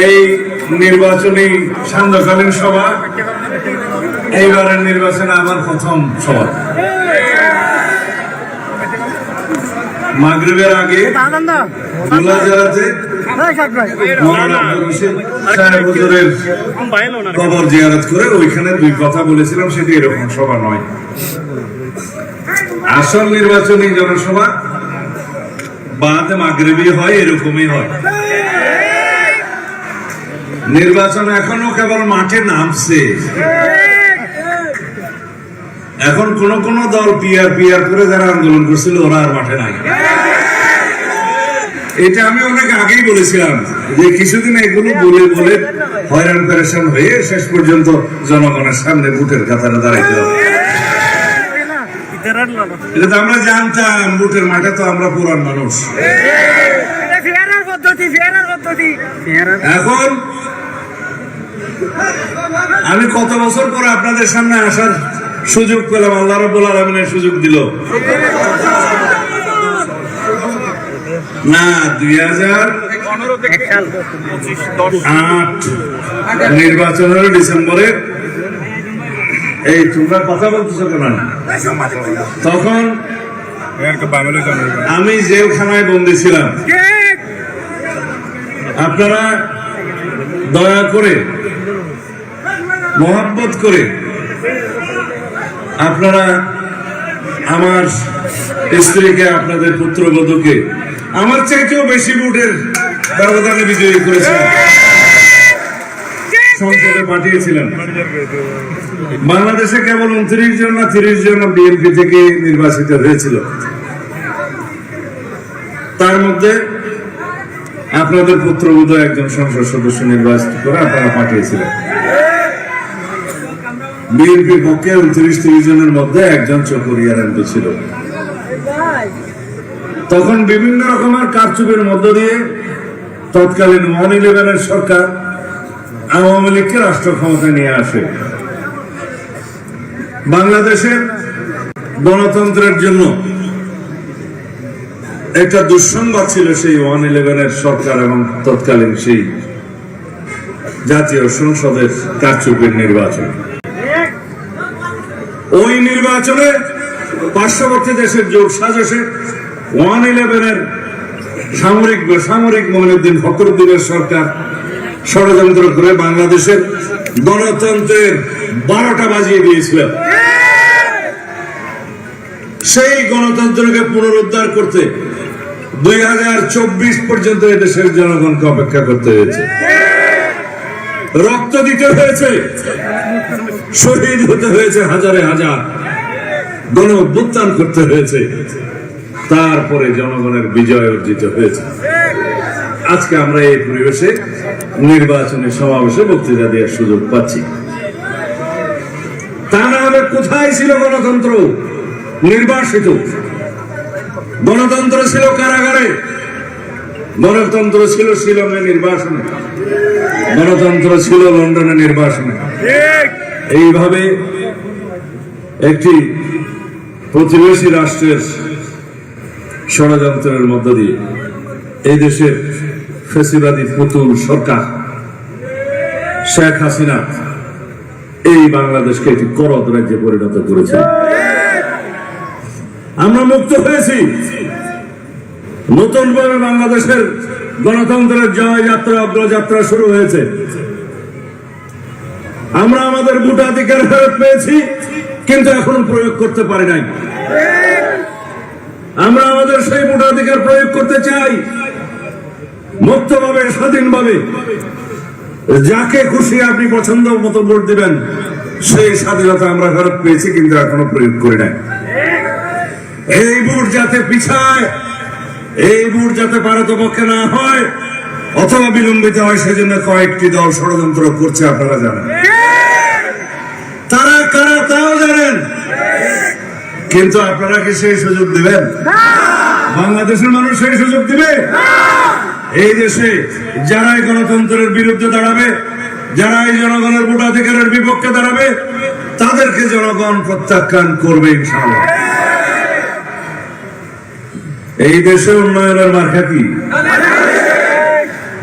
এই নির্বাচনী সান্ধ্যকালীন সভা এইবারের নির্বাচনে আমার প্রথম সভা। মাগরিবের আগে হুজুরের কবর জিয়ারত করে ওইখানে দুই কথা বলেছিলাম সেটি এরকম সভা নয়। আসল নির্বাচনী জনসভা বাদ মাগরিবি হয় এরকমই হয়। নির্বাচন এখনও কেবল মাঠে নামছে। এখন কোন কোন দল পিয়ার পিয়ার করে যারা আন্দোলন করছিল ওরা আর মাঠে নাই। এটা আমি অনেক আগেই বলেছিলাম যে কিছুদিন এগুলো বলে বলে হয়রান পেরেশান হয়ে শেষ পর্যন্ত জনগণের সামনে বুটের কাতারে দাঁড়াইতে হবে। এটা তো আমরা জানতাম বুটের মাঠে তো আমরা পুরান মানুষ। এখন আমি কত বছর পরে আপনাদের সামনে আসার সুযোগ পেলাম, আল্লাহ রব্বুল আলমিনের সুযোগ দিল। না, দুই হাজার আট নির্বাচন ডিসেম্বরে। এই, তোমরা কথা বলতেছো কেন? তখন আমি জেলখানায় বন্দি ছিলাম। আপনারা দয়া করে, মোহাব্বত করে আপনারা আমার স্ত্রীকে, আপনাদের পুত্রবধূকে আমার চাইতেও বেশি ভোটের ব্যবধানে বিজয়ী করেছিলেন সংসদে পাঠিয়েছিলেন। বাংলাদেশে কেবল উনত্রিশ জন না তিরিশ জন বিএনপি থেকে নির্বাচিত হয়েছিল। তার মধ্যে আপনাদের পুত্রবধূ একজন সংসদ সদস্য নির্বাচিত করে আপনারা পাঠিয়েছিলেন। বিএনপি পক্ষে উনত্রিশ, তিরিশ জনের মধ্যে একজন চকরিয়ার এমপি ছিল। তখন বিভিন্ন রকমের কারচুপের মধ্য দিয়ে তৎকালীন ওয়ান ইলেভেনের সরকার আওয়ামী লীগকে রাষ্ট্র ক্ষমতায় নিয়ে আসে। বাংলাদেশের গণতন্ত্রের জন্য একটা দুঃসংবাদ ছিল সেই ওয়ান ইলেভেনের সরকার এবং তৎকালীন সেই জাতীয় সংসদের কারচুপের নির্বাচন। ওই নির্বাচনে পার্শ্ববর্তী দেশের যোগ সাজসে ওয়ান ইলেভেনের সামরিক সামরিক মহিনুদ্দিন ফখরুদ্দিনের সরকার ষড়যন্ত্র করে বাংলাদেশের গণতন্ত্রের বারোটা বাজিয়ে দিয়েছিল সেই গণতন্ত্রকে পুনরুদ্ধার করতে দুই হাজার চব্বিশ পর্যন্ত এদেশের জনগণকে অপেক্ষা করতে হয়েছে। রক্ত দিতে হয়েছে। শহীদ হতে হয়েছে হাজারে হাজার। গণ অভ্যুত্থান করতে হয়েছে। তারপরে জনগণের বিজয় অর্জিত হয়েছে। আজকে আমরা এই পরিবেশে নির্বাচনী সমাবেশে বক্তৃতা দেওয়ার সুযোগ পাচ্ছি। তা না হলে কোথায় ছিল গণতন্ত্র? নির্বাসিত। গণতন্ত্র ছিল কারাগারে। গণতন্ত্র ছিল শিলংয়ে নির্বাসনে। গণতন্ত্র ছিল লন্ডনে নির্বাসনে। এইভাবে একটি প্রতিবেশী রাষ্ট্রের ষড়যন্ত্রের মধ্য দিয়ে এই দেশের ফেসিবাদী পুতুল সরকার শেখ হাসিনা এই বাংলাদেশকে একটি করদ রাজ্যে পরিণত করেছে। আমরা মুক্ত হয়েছি। নতুন করে বাংলাদেশের গণতন্ত্রের জয় যাত্রা, অগ্রযাত্রা শুরু হয়েছে। আমরা আমাদের ভোটাধিকার ফেরত পেয়েছি, কিন্তু এখনও প্রয়োগ করতে পারি নাই। আমরা আমাদের সেই ভোটাধিকার প্রয়োগ করতে চাই, মুক্তভাবে, স্বাধীনভাবে। যাকে খুশি আপনি পছন্দ মতো ভোট দিবেন, সেই স্বাধীনতা আমরা ফেরত পেয়েছি, কিন্তু এখনও প্রয়োগ করি নাই। এই ভোট যাতে পিছায়, এই ভোট যাতে পারতপক্ষে না হয়, অথবা বিলম্বিত হয়, সেজন্য কয়েকটি দল ষড়যন্ত্র করছে, আপনারা জানেন। কারা তাও জানেন। কিন্তু আপনারা কি সেই সুযোগ দিবেন? বাংলাদেশের মানুষ সেই সুযোগ দিবে? এই দেশে যারাই গণতন্ত্রের বিরুদ্ধে দাঁড়াবে যারা এই জনগণের ভোটাধিকারের বিপক্ষে দাঁড়াবে তাদেরকে জনগণ প্রত্যাখ্যান করবে ইনশাআল্লাহ। এই দেশে উন্নয়নের মার্কা কি?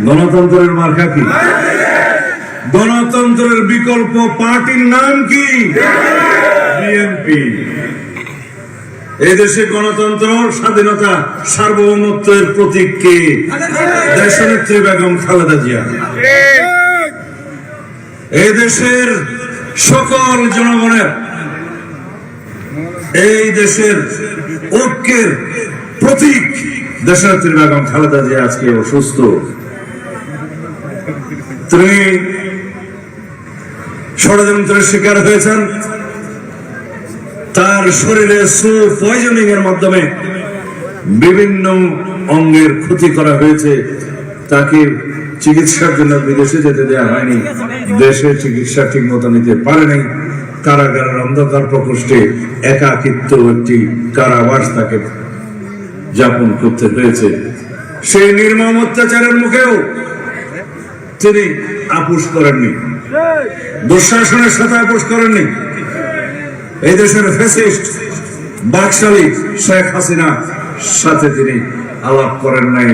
গণতন্ত্রের মার্কা কি? গণতন্ত্রের বিকল্প পার্টির নাম কি? বিএনপি। এই দেশে গণতন্ত্র, স্বাধীনতা, সার্বভৌমত্বের প্রতীক কে? দেশনেত্রী বেগম খালেদা জিয়া। এই দেশের সকল জনগণের, এই দেশের ঐক্যের প্রতীক দেশনেত্রী বেগম খালেদা জিয়া আজকে অসুস্থ। তিনি ষড়যন্ত্রের শিকার হয়েছেন। তার শরীরে সু পয়জনিং এর মাধ্যমে বিভিন্ন অঙ্গের ক্ষতি করা হয়েছে। তাকে চিকিৎসার জন্য বিদেশে যেতে দেওয়া হয়নি। দেশে চিকিৎসা ঠিক মতো নিতে পারেনি কারাগারের অন্ধকার প্রকোষ্ঠে একাকিত্ব একটি কারাবাস তাকে যাপন করতে হয়েছে। সেই নির্মম অত্যাচারের মুখেও তিনি আপোষ করেননি। দুঃশাসনের সাথে আপোষ করেননি। এই দেশের ফেসিস্ট বাকশালী শেখ হাসিনা সাথে তিনি আলাপ করেন নাই,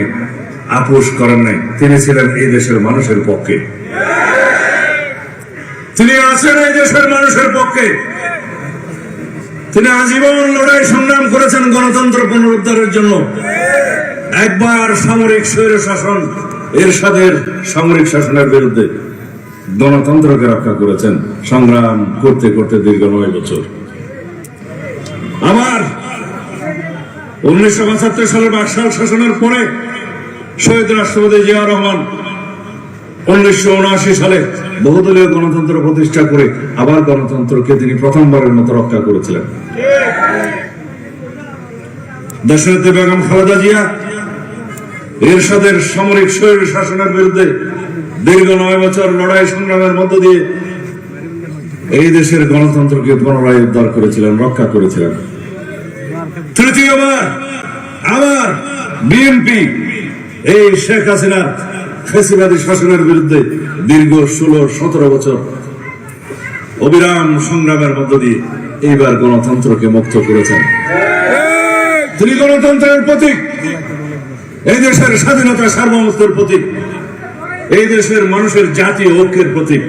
আপোষ করেন নাই। তিনি ছিলেন এই দেশের মানুষের পক্ষে। তিনি আছেন এই দেশের মানুষের পক্ষে। তিনি আজীবন লড়াই সংগ্রাম করেছেন গণতন্ত্র পুনরুদ্ধারের জন্য। একবার সামরিক স্বৈর শাসন এরশাদের সামরিক শাসনের বিরুদ্ধে গণতন্ত্রকে রক্ষা করেছেন সংগ্রাম করতে করতে দীর্ঘ নয় বছর। আবার উনিশশো পঁচাত্তর সালের বাকশাল শাসনের পরে শহীদ রাষ্ট্রপতি জিয়া রহমান উনিশশো উনআশি সালে বহুদলীয় গণতন্ত্র প্রতিষ্ঠা করে আবার গণতন্ত্রকে তিনি প্রথমবারের মতো রক্ষা করেছিলেন। দেশনেত্রী বেগম খালেদা জিয়া এরশাদের সামরিক স্বৈর শাসনের বিরুদ্ধে দীর্ঘ নয় বছর লড়াই সংগ্রামের মধ্য দিয়ে এই দেশের গণতন্ত্রকে পুনরায় উদ্ধার করেছিলেন রক্ষা করেছিলেন। তৃতীয়বার আবার বিএনপি এই শেখ হাসিনার ফেসিবাদী শাসনের বিরুদ্ধে দীর্ঘ ষোলো সতেরো বছর অবিরাম সংগ্রামের মধ্য দিয়ে এইবার গণতন্ত্রকে মুক্ত করেছেন। তিনি গণতন্ত্রের প্রতীক। এই দেশের স্বাধীনতা সার্বভৌমত্বের প্রতীক। এই দেশের মানুষের জাতীয় ঐক্যের প্রতীক।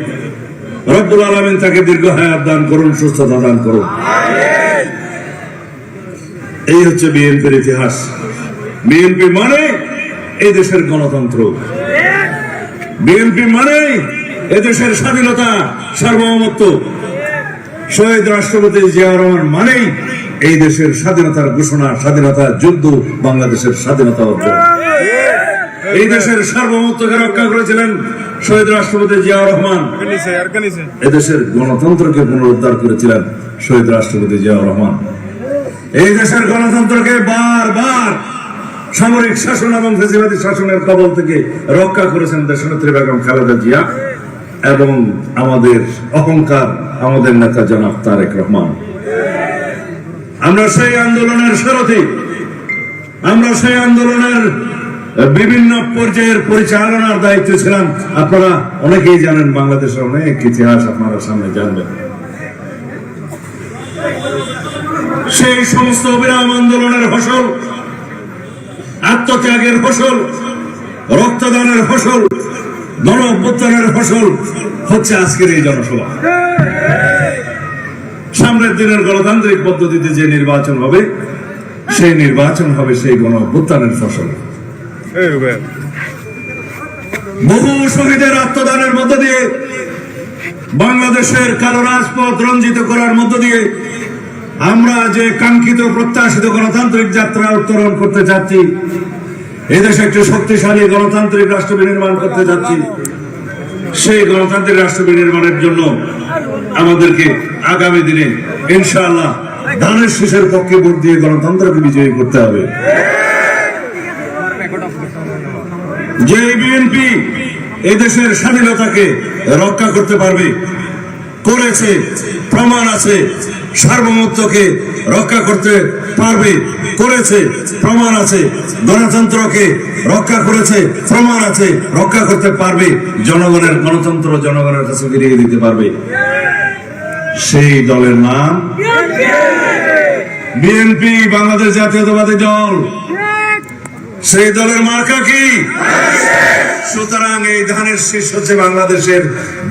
রব্বুল আলমিন তাকে দীর্ঘ হায়াত দান করুন, সুস্থতা দান করুন। এই হচ্ছে বিএনপির ইতিহাস। বিএনপি মানে এই দেশের গণতন্ত্র। বিএনপি মানে এদেশের স্বাধীনতা, সার্বভৌমত্ব। শহীদ রাষ্ট্রপতি জিয়া রহমান মানেই এই দেশের স্বাধীনতার ঘোষণা, স্বাধীনতা যুদ্ধ, বাংলাদেশের স্বাধীনতা অর্জন। এই দেশের সার্বভৌমত্বকে রক্ষা করেছিলেন শহীদ রাষ্ট্রপতি জিয়া রহমান। এদেশের গণতন্ত্রকে পুনরুদ্ধার করেছিলেন শহীদ রাষ্ট্রপতি জিয়া রহমান। এই দেশের গণতন্ত্রকে বারবার সামরিক শাসন এবং ফেসিবাদী শাসনের কবল থেকে রক্ষা করেছেন দেশনেত্রী বেগম খালেদা জিয়া এবং আমাদের অহংকার, আমাদের নেতা জনাব তারেক রহমান। আমরা সেই আন্দোলনের সারথি। আমরা সেই আন্দোলনের বিভিন্ন পর্যায়ের পরিচালনার দায়িত্বে ছিলাম। আপনারা অনেকেই জানেন, বাংলাদেশের অনেক ইতিহাস আপনারা সামনে জানবেন। সেই সমস্ত অবিরাম আন্দোলনের ফসল, আত্মত্যাগের ফসল, রক্তদানের ফসল গণ ফসল হচ্ছে আজকের এই জনসভা। সামনের দিনের গণতান্ত্রিক পদ্ধতিতে যে নির্বাচন হবে সেই নির্বাচন হবে সেই গণ অভ্যুত্থানের ফসল। বহু শহীদের আত্মদানের মধ্য দিয়ে বাংলাদেশের কালো রাজপথ রঞ্জিত করার মধ্য দিয়ে আমরা যে কাঙ্ক্ষিত প্রত্যাশিত গণতান্ত্রিক যাত্রা উত্তরণ করতে যাচ্ছি এদেশে একটি শক্তিশালী গণতান্ত্রিক রাষ্ট্র বিনির্মাণ করতে যাচ্ছি সেই গণতান্ত্রিক রাষ্ট্র বিনির্মাণের জন্য আমাদেরকে আগামী দিনে ইনশাআল্লাহ ধানের শীষের পক্ষে ভোট দিয়ে গণতন্ত্রকে বিজয়ী করতে হবে। যে বিএনপি এই দেশের স্বাধীনতাকে রক্ষা করতে পারবে, করেছে, প্রমাণ আছে, সার্বভৌমত্বকে রক্ষা করতে পারবে, করেছে, প্রমাণ আছে, গণতন্ত্রকে রক্ষা করেছে, প্রমাণ আছে, রক্ষা করতে পারবে, জনগণের গণতন্ত্র জনগণের কাছে ফিরিয়ে দিতে পারবে। সেই দলের নাম বিএনপি, বাংলাদেশ জাতীয়তাবাদী দল। সেই দলের মার্কা কি? সুতরাং এই ধানের শীষ হচ্ছে বাংলাদেশের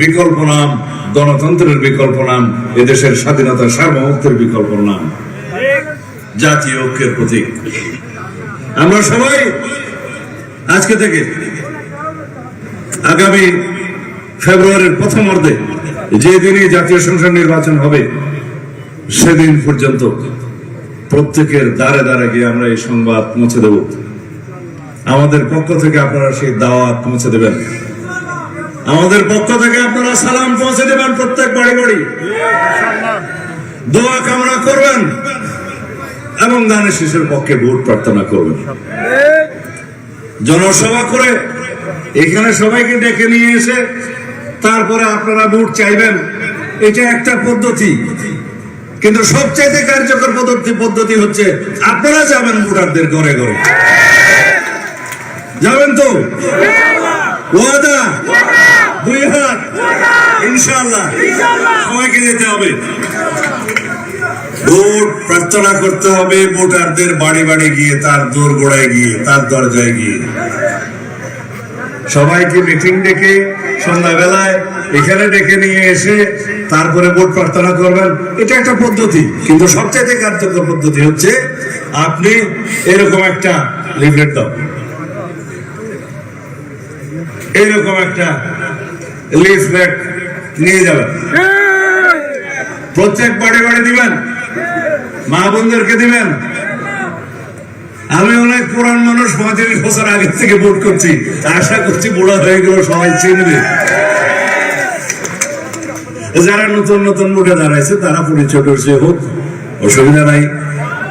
বিকল্প নাম, গণতন্ত্রের বিকল্প নাম, এদেশের স্বাধীনতা সার্বভৌমত্বের বিকল্প নাম, জাতীয় ঐক্যের প্রতীক। আমরা সবাই আজকে থেকে আগামী ফেব্রুয়ারির প্রথম অর্ধে যেদিনই জাতীয় সংসদ নির্বাচন হবে, সেদিন পর্যন্ত প্রত্যেকের দ্বারে দ্বারে গিয়ে আমরা এই সংবাদ পৌঁছে দেব। আমাদের পক্ষ থেকে আপনারা সেই দাওয়াত পৌঁছে দেবেন। আমাদের পক্ষ থেকে আপনারা সালাম পৌঁছে দেবেন প্রত্যেক বাড়ি বাড়ি। দোয়া কামনা করবেন এবং দানের শিশুর পক্ষে ভোট প্রার্থনা করবেন। জনসভা করে এখানে সবাইকে ডেকে নিয়ে এসে তারপরে আপনারা ভোট চাইবেন। এটা একটা পদ্ধতি। কিন্তু সবচাইতে কার্যকর পদ্ধতি পদ্ধতি হচ্ছে আপনারা যাবেন ভোটারদের ঘরে ঘরে। যাবেন তো? ওয়াদা? দুই হাত? ইনশাআল্লাহ। সবাইকে যেতে হবে। ভোট প্রার্থনা করতে হবে ভোটারদের বাড়ি বাড়ি গিয়ে, তার দোর গোড়ায় গিয়ে, তার দরজায় গিয়ে। সবাইকে মিটিং ডেকে সন্ধ্যাবেলায় এখানে ডেকে নিয়ে এসে তারপরে ভোট প্রার্থনা করবেন, এটা একটা পদ্ধতি। কিন্তু সবচেয়ে কার্যকর পদ্ধতি হচ্ছে আপনি এরকম একটা লিফলেট দাও। এরকম একটা লিফলেট নিয়ে যাবেন। প্রত্যেক বাড়ি বাড়ি দিবেন, মা বোনদেরকে দিবেন আমি অনেক পুরান মানুষ পঁয়ত্রিশ বছর আগে থেকে ভোট করছি। আশা করছি বুড়া হয়ে গেল সবাই চিনবে। যারা নতুন নতুন ভোটে দাঁড়াইছে, তারা পরিচয় করছে হোক, অসুবিধা নাই।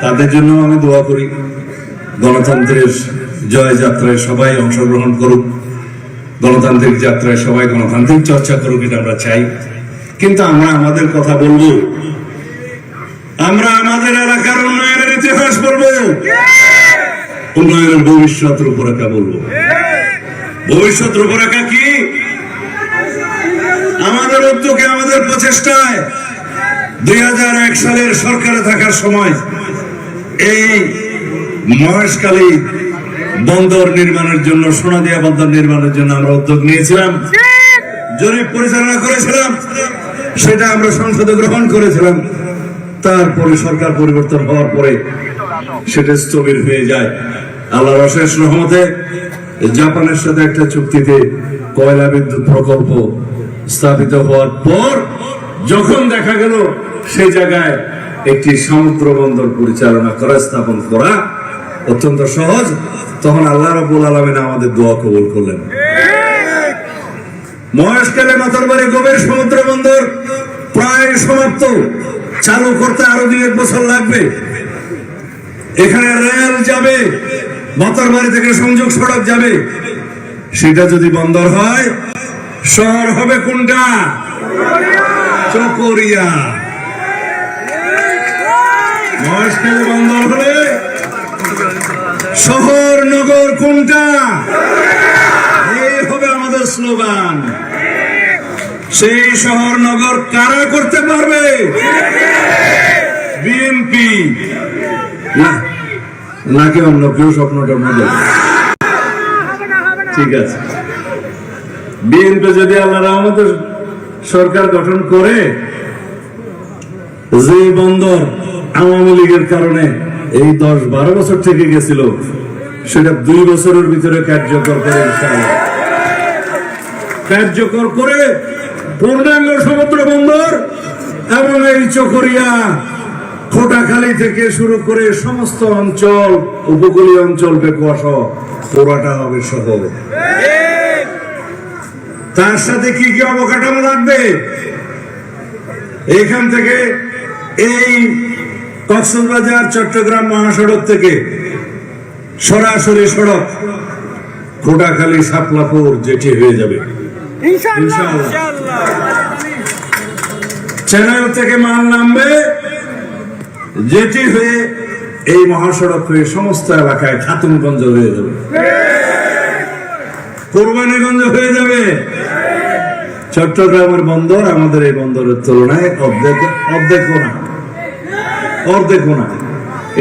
তাদের জন্য আমি দোয়া করি। গণতন্ত্রের জয় যাত্রায় সবাই অংশগ্রহণ করুক। গণতান্ত্রিক যাত্রায় সবাই গণতান্ত্রিক চর্চা করুক, এটা আমরা চাই। কিন্তু আমরা আমাদের কথা বলব? আমরা আমাদের এলাকার উন্নয়নের ইতিহাস বলব? উন্নয়নের ভবিষ্যৎ রূপরেখা বলব। ভবিষ্যৎ রূপরেখা কি? আমাদের উদ্যোগে, আমাদের প্রচেষ্টায় দুই সালের সরকারে থাকার সময় এই মহেশখালী বন্দর নির্মাণের জন্য, সোনাদিয়া বন্দর নির্মাণের জন্য আমরা উদ্যোগ নিয়েছিলাম। জরিপ পরিচালনা করেছিলাম, সেটা আমরা সংসদে গ্রহণ করেছিলাম। তারপরে সরকার পরিবর্তন হওয়ার পরে সেটা স্থবির হয়ে যায়। আল্লাহর অশেষ রহমতে জাপানের সাথে একটা চুক্তিতে কয়লা বিদ্যুৎ প্রকল্প স্থাপিত হওয়ার পর যখন দেখা গেল সেই জায়গায় একটি সমুদ্র বন্দর পরিচালনা করা, স্থাপন করা অত্যন্ত সহজ, তখন আল্লাহ রাব্বুল আলামিন আমাদের দোয়া কবুল করলেন। মহেশখালী মাথারবাড়ি গভীর সমুদ্র বন্দর প্রায় সমাপ্ত। চালু করতে আরও দুই এক বছর লাগবে। এখানে রেল যাবে মাতারবাড়ি থেকে সংযোগ সড়ক যাবে। সেটা যদি বন্দর হয়, শহর হবে কোনটা? চকরিয়া। বন্দর হলে? শহর, নগর কোনটা? এই হবে আমাদের স্লোগান। সেই শহর, নগর কারা করতে পারবে? বিএনপি। নাকি অন্য কেউ স্বপ্নটা মধ্যে ঠিক আছে। বিএনপি যদি আল্লাহ রহমতের সরকার গঠন করে, যে বন্দর আওয়ামী লীগের কারণে এই দশ বারো বছর থেকে গেছিল, সেটা দুই বছরের ভিতরে কার্যকর করে কার্যকর করে পূর্ণাঙ্গ সমুদ্র বন্দর এবং এই চকরিয়া খোটাখালী থেকে শুরু করে সমস্ত অঞ্চল উপকূলীয় অঞ্চল বেকুয়া সহ পুরাটা হবে শহর। তার সাথে কি কি অবকাঠামো লাগবে? এখান থেকে এই কক্সবাজার চট্টগ্রাম মহাসড়ক থেকে সরাসরি সড়ক খোটাখালী সাপলাপুর যেটি হয়ে যাবে। চ্যানেল থেকে মাল নামবে। যেটি হয়ে এই মহাসড়ক হয়ে সমস্ত এলাকায় খাতুনগঞ্জ হয়ে যাবে। কোরবানিগঞ্জ হয়ে যাবে। চট্টগ্রামের বন্দর আমাদের এই বন্দরের তুলনায়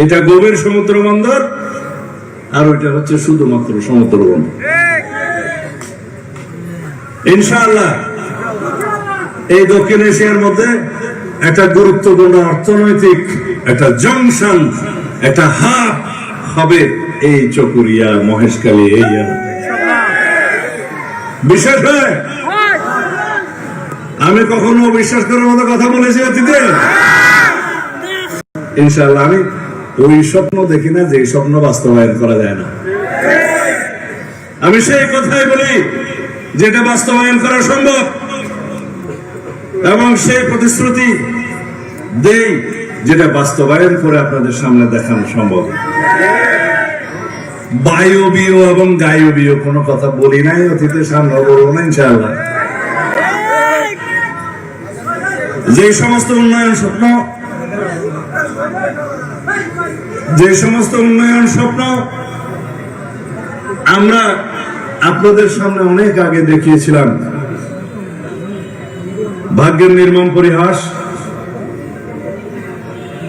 এটা গভীর সমুদ্র বন্দর, আর ওইটা হচ্ছে শুধুমাত্র সমুদ্র বন্দর। ইনশাআল্লাহ, এই দক্ষিণ এশিয়ার মধ্যে একটা গুরুত্বপূর্ণ অর্থনৈতিক একটা জংশন, একটা হাব হবে এই চকুরিয়া মহেশখালী, এই। বিশেষ হয়? আমি কখনো বিশ্বাস করার মতো কথা বলেছি অতীতে? ইনশাল্লাহ আমি ওই স্বপ্ন দেখি না যে স্বপ্ন বাস্তবায়ন করা যায় না। আমি সেই কথাই বলি, যেটা বাস্তবায়ন করা সম্ভব। এবং সেই প্রতিশ্রুতি দেই। যেটা বাস্তবায়ন করে আপনাদের সামনে দেখানো সম্ভব। বায়বীয় এবং গায়বীয়, কোনো কথা বলি নাই, অতীতের সামনে বলব না ইনশাআল্লাহ। যে সমস্ত উন্নয়ন স্বপ্ন, যে সমস্ত উন্নয়ন স্বপ্ন আমরা আপনাদের সামনে অনেক আগে দেখিয়েছিলাম। ভাগ্যের নির্মম পরিহাস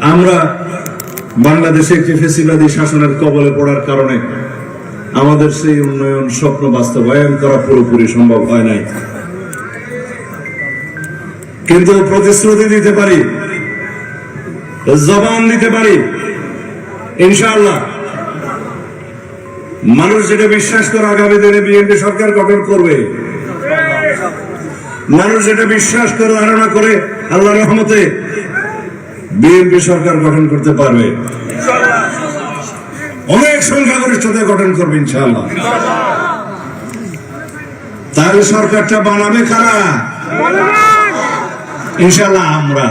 আমরা বাংলাদেশে একটি ফেসিবাদী শাসনের কবলে পড়ার কারণে আমাদের সেই উন্নয়ন স্বপ্ন বাস্তবায়ন করা পুরোপুরি সম্ভব হয় নাই। কিন্তু প্রতিশ্রুতি দিতে পারি, জবান দিতে পারি, ইনশাআল্লাহ। মানুষ যেটা বিশ্বাস করে আগামী দিনে বিএনপি সরকার গঠন করবে, মানুষ যেটা বিশ্বাস করে ধারণা করে আল্লাহ রহমতে বিএনপি সরকার গঠন করতে পারবে। অনেক সংখ্যাগরিষ্ঠতা গঠন করবে, ইনশাআল্লাহ। তাহলে সরকারটা বানাবে কারা? ইনশাআল্লাহ আমরা।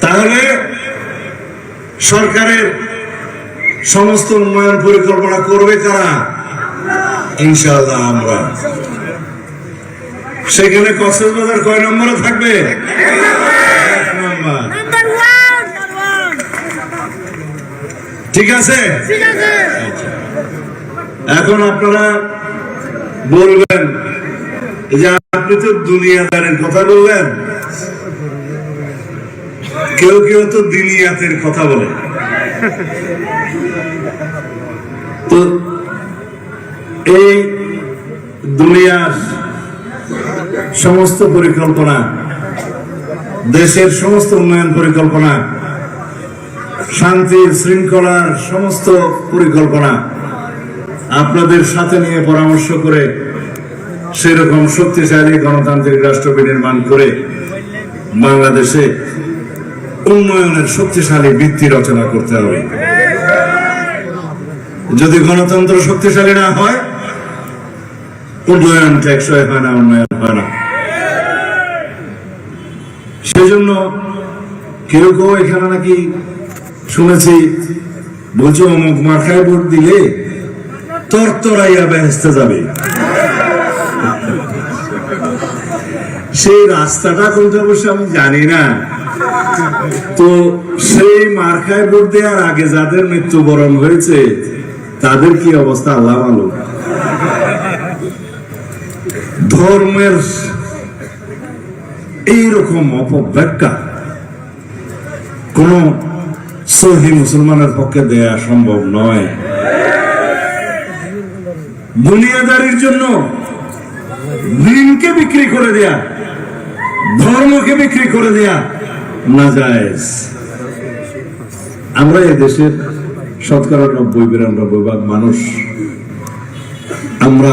তাহলে সরকারের সমস্ত উন্নয়ন পরিকল্পনা করবে কারা? ইনশাআল্লাহ আমরা। সেখানে কক্সবাজার কয় নম্বরে থাকবে? ঠিক আছে? এখন আপনারা বলবেন যে আপনি তো দুনিয়াদারের কথা বললেন কেউ কেউ তো দিনিয়াতের কথা বলে। তো এই দুনিয়ার সমস্ত পরিকল্পনা, দেশের সমস্ত উন্নয়ন পরিকল্পনা, শান্তির শৃঙ্খলার সমস্ত পরিকল্পনা আপনাদের সাথে নিয়ে পরামর্শ করে সেরকম শক্তিশালী গণতান্ত্রিক রাষ্ট্র বিনির্মাণ করে বাংলাদেশে উন্নয়নের শক্তিশালী ভিত্তি রচনা করতে হবে। যদি গণতন্ত্র শক্তিশালী না হয়, উন্নয়ন টেকসই হয় না, উন্নয়ন হয় না। সেজন্য কেউ কেউ এখানে নাকি শুনেছি, বলছে, অমুক মার্কায় ভোট দিলে তরতরাইয়া বেহেস্তে যাবে। সেই রাস্তাটা কোনটা অবশ্য আমি জানি না। তো সেই মার্কায় ভোট দেওয়ার আগে যাদের মৃত্যুবরণ হয়েছে, তাদের কি অবস্থা? আল্লাহ ভালো। ধর্মের এইরকম অপব্যাখ্যা কোন সহি মুসলমানের পক্ষে দেয়া সম্ভব নয়। দুনিয়াদারির জন্য দিনকে বিক্রি করে দেয়া, ধর্মকে বিক্রি করে দেয়া না যায় আমরা এই দেশের শতকরা নব্বই, বিরানব্বই ভাগ মানুষ, আমরা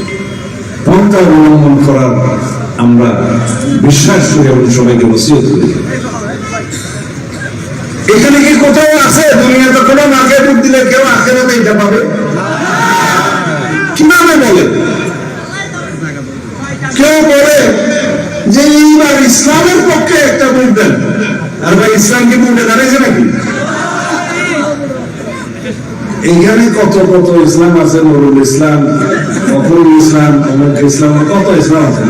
পন্থা অবলম্বন করার আমরা বিশ্বাস করি এবং সবাইকে নসিহত করি। এখানে কি কোথাও আছে? দুনিয়াতে কোনো মাকে ডুব দিলে কেউ আখেরাতে এটা পাবে? কীভাবে বলে? কেউ বলে যে এইবার ইসলামের পক্ষে একটা ভোট দেন। আর ভাই, ইসলাম কি ভোটে দাঁড়িয়েছে নাকি? এইখানে কত কত ইসলাম আছে, নুরুল ইসলাম, ফখরুল ইসলাম, অমুক ইসলাম, কত ইসলাম আছে?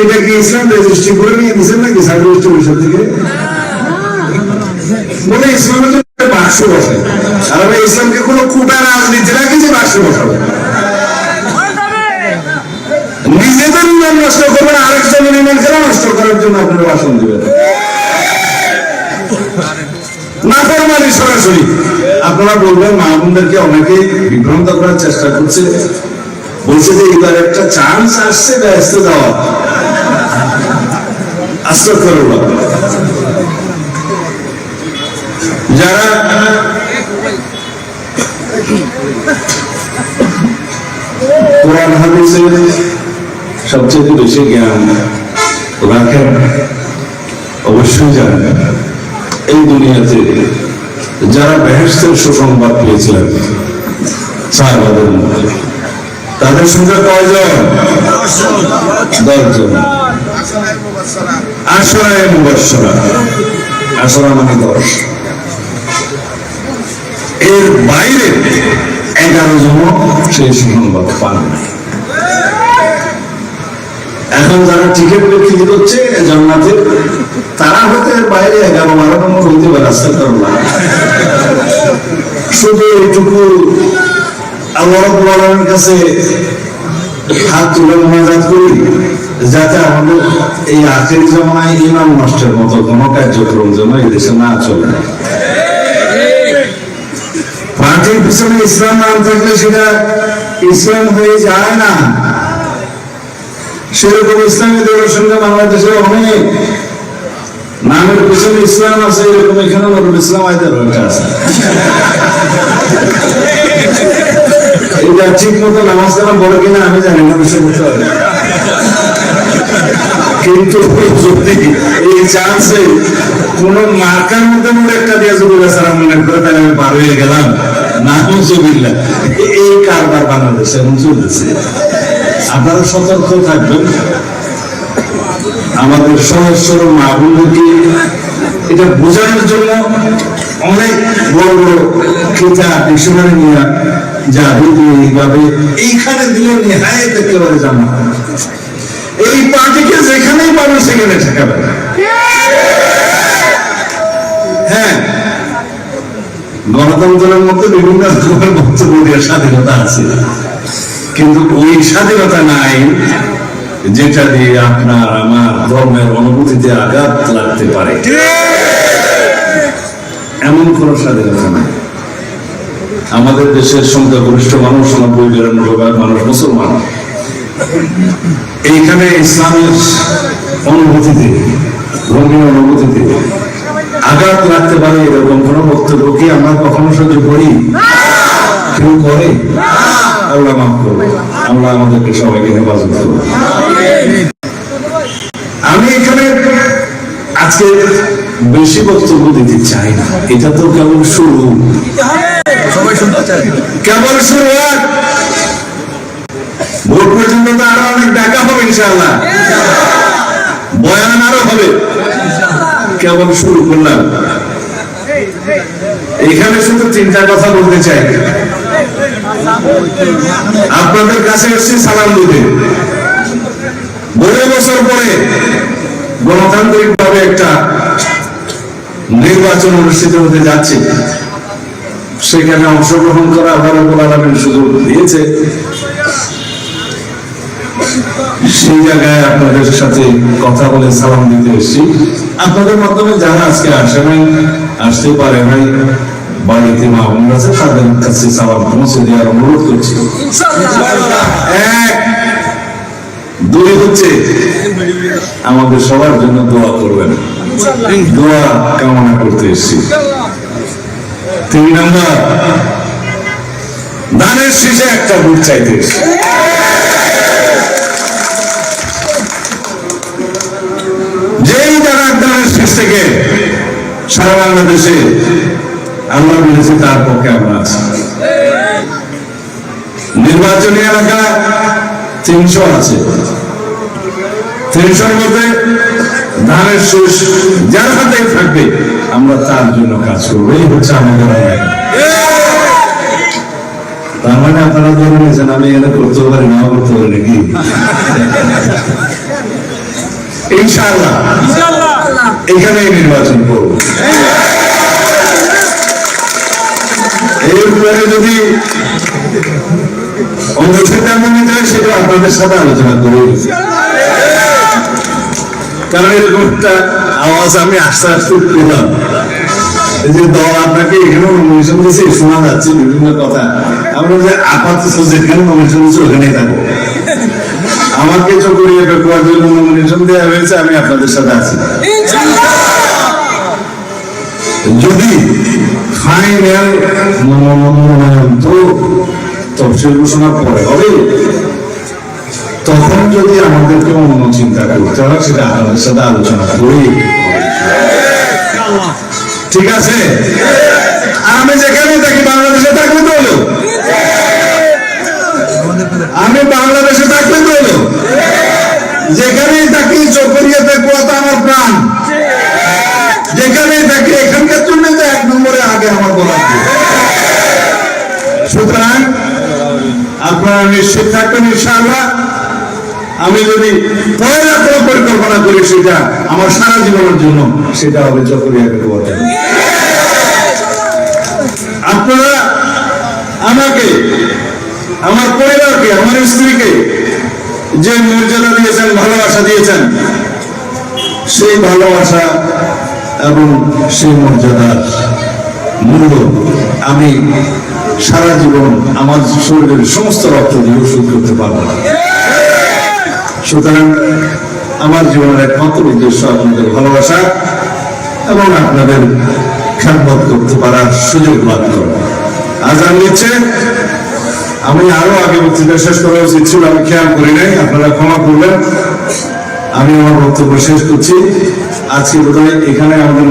এটা কি ইসলাম রেজিস্ট্রি করে নিয়ে দিচ্ছেন নাকি সার্ভিস পরিষদ থেকে? বলে ইসলামের জন্য বাক্স বসে। আর ইসলামকে কোনো কুটা রাজনীতি রাখি যে বাক্স বসাবো। নিজেদের ইমান নষ্ট করবেন আরেকজনের ইমান কেন নষ্ট করার জন্য আপনারা ভাষণ দিবেন। নাফরমানি সরাসরি। আপনারা বলবেন মা মাহবুবদেরকে অনেকে বিভ্রান্ত করার চেষ্টা করছে। বলছে যে এবার একটা চান্স আসছে ব্যস্ত যাওয়া আস্তফিরুল্লাহ যারা কোরআন, হাদিসের সবচেয়ে বেশি জ্ঞান রাখেন, অবশ্যই জানেন, এই দুনিয়াতে যারা বেহেস্তের সুসংবাদ পেয়েছিলেন সাহাবাদের মধ্যে, তাদের সংখ্যা কয়জন দশজন। আশরায় মুবাসরা আশরা মানে দশ। এর বাইরে এগারো জন সেই সুসংবাদ পান নাই। এখন যারা টিকিট বিক্রি করছে জান্নাতের তারা এর বাইরে এগারো বারো নম্বর হইতে পারে আস্তাগফিরুল্লাহ। শুধু এইটুকু আল্লাহ কাছে হাত তুলে মোনাজাত করি, যাতে আমাদের এই আখেরি জমানায় ইমাম নষ্টের মতো কোনো কার্যক্রম যেন এই দেশে না চলে পার্টির পিছনে ইসলাম নাম থাকলে সেটা ইসলাম হয়ে যায় না সেরকম ইসলামী দলের সঙ্গে বাংলাদেশে অনেক নামের পিছনে ইসলাম আছে, এরকম এখানে নরুল ইসলাম আয়দের আছে। এটা ঠিক মতো নামাজ বলে কিনা আমি জানি না, বিষয় বুঝতে পারি কিন্তু যদি এই চান্সে কোন মার্কার মধ্যে মনে একটা দিয়ে যদি মনে করে তাহলে আমি পার হয়ে গেলাম। না হুজুবিল্লাহ এই কারবার বাংলাদেশে এখন চলতেছে আপনারা সতর্ক থাকবেন। আমাদের সরল মাহবুবকে এটা বোঝানোর জন্য অনেক বড় বড় কিতাব ডিকশনারি নিয়ে যা এইভাবে, এইখানে দিলে নেহায়ত একেবারে জানা। এই পার্টিকে যেখানেই পাবে সেখানে ঠেকাবে হ্যাঁ গণতন্ত্রের মধ্যে বিভিন্ন রকমের বক্তব্য দেওয়ার স্বাধীনতা আছে। কিন্তু ওই স্বাধীনতা নাই যেটা দিয়ে আপনার আমার ধর্মের অনুভূতিতে আঘাত লাগতে পারে। এমন কোন স্বাধীনতা নাই। আমাদের দেশের সংখ্যাগরিষ্ঠ মানুষ, নব্বই বিরানব্বই ভাগ মানুষ মুসলমান। এইখানে ইসলামের অনুভূতিতে, ধর্মীয় অনুভূতিতে আঘাত লাগতে পারে এরকম কোন বক্তব্য কি আমরা কখনো সহ্য করি? কেউ করে? আল্লাহ মাফ করবে আল্লাহ আমাদেরকে সবাইকে হেফাজত করবে আমি এখানে আজকে বেশি বক্তব্য দিতে চাই না। এটা তো কেবল শুরু। সবাই শুনতে চায়। কেবল শুরুয়াত ভোট পর্যন্ত তো আরও অনেক ডাকা হবে ইনশাআল্লাহ। বয়ান আরও হবে। কেবল শুরু করলাম। এখানে শুধু তিনটা কথা বলতে চাই। আপনাদের কাছে এসছি সালাম দিতে। বহু বছর পরে গণতান্ত্রিক ভাবে একটা নির্বাচন অনুষ্ঠিত হতে যাচ্ছে। সেখানে অংশগ্রহণ করা আল্লাহ রাব্বুল আলামিন সুযোগ দিয়েছে। সেই জায়গায় আপনাদের সাথে কথা বলে সালাম দিতে এসেছি। আপনাদের মাধ্যমে যারা আজকে আসে নাই, আসতে পারে নাই বাড়িতে ইতিমা উমরা আছে তাদের কাছে সালাম পৌঁছে দেওয়ার অনুরোধ করছি। দুই হচ্ছে, আমাদের সবার জন্য দোয়া করবেন। দোয়া কামনা করতে এসেছি। তিন নম্বর, দানের শেষে একটা গুড় চাইতে এসেছি। যেই দানার দানের শেষ থেকে সারা বাংলাদেশে আল্লাহ বলেছে তার পক্ষে আমরা আছি। নির্বাচনী এলাকা তিনশো আছে। তিনশোর মধ্যে ধানের শেষ যার হাতে থাকবে আমরা তার জন্য কাজ করব। এই হচ্ছে আমাদের তার মানে আপনারা ধরে নিয়েছেন আমি এখানে করতে পারি নাও করতে পারি নাকি ইনশাআল্লাহ। এখানেই নির্বাচন করব। এরপরে যদি অন্য সিদ্ধান্ত নিতে হয় সেটা আপনাদের সাথে আলোচনা করে কারণ এরকম একটা আওয়াজ আমি আস্তে আস্তে পেলাম। যে দল আপনাকে এখানে নমিনেশন দিয়েছে শোনা যাচ্ছে বিভিন্ন কথা। আমরা যে আপাতত যেখানে নমিনেশন দিচ্ছে ওখানেই থাকব। আমাকে চকরিয়া পেপার জন্য নমিনেশন দেওয়া হয়েছে আমি আপনাদের সাথে আছি। যদি ফাইনাল মনোনয়ন তো তফসিল ঘোষণার পরে হবে। তখন যদি আমাদেরকে অন্য চিন্তা করতে হয়, সেটা সাথে আলোচনা করি। ঠিক আছে? আমি যেখানে থাকি, বাংলাদেশে থাকলে তো আমি বাংলাদেশে থাকলে তো যেখানেই থাকি চকরিয়া থাকব আমার প্রাণ। যেখানেই থাকি এখানকার জন্য তো এক নম্বরে সুতরাং আপনারা নিশ্চিত থাকবেন, ইনশাআল্লাহ। আমি যদি পয়লা কোনো পরিকল্পনা করি, সেটা আমার সারা জীবনের জন্য, সেটা হবে চকরিয়া পেপার আপনারা আমাকে, আমার পরিবারকে, আমার স্ত্রীকে যে মর্যাদা দিয়েছেন, ভালোবাসা দিয়েছেন, সেই ভালোবাসা এবং সেই মর্যাদার মূল্য আমি সারা জীবন আমার শরীরের সমস্ত রক্ত দিয়ে শোধ করতে পারব না। সুতরাং আমার জীবনের একমাত্র উদ্দেশ্য আপনাদের ভালোবাসা এবং আপনাদের খেদমত করতে পারার সুযোগ লাভ করা আজান নিচ্ছে আমি আরও আগে বক্তৃতা শেষ করা উচিত ছিল, আমি খেয়াল করি নাই, আপনারা ক্ষমা করবেন। আমি আমার বক্তব্য শেষ করছি। আজকে বোধহয় এখানে আমাদের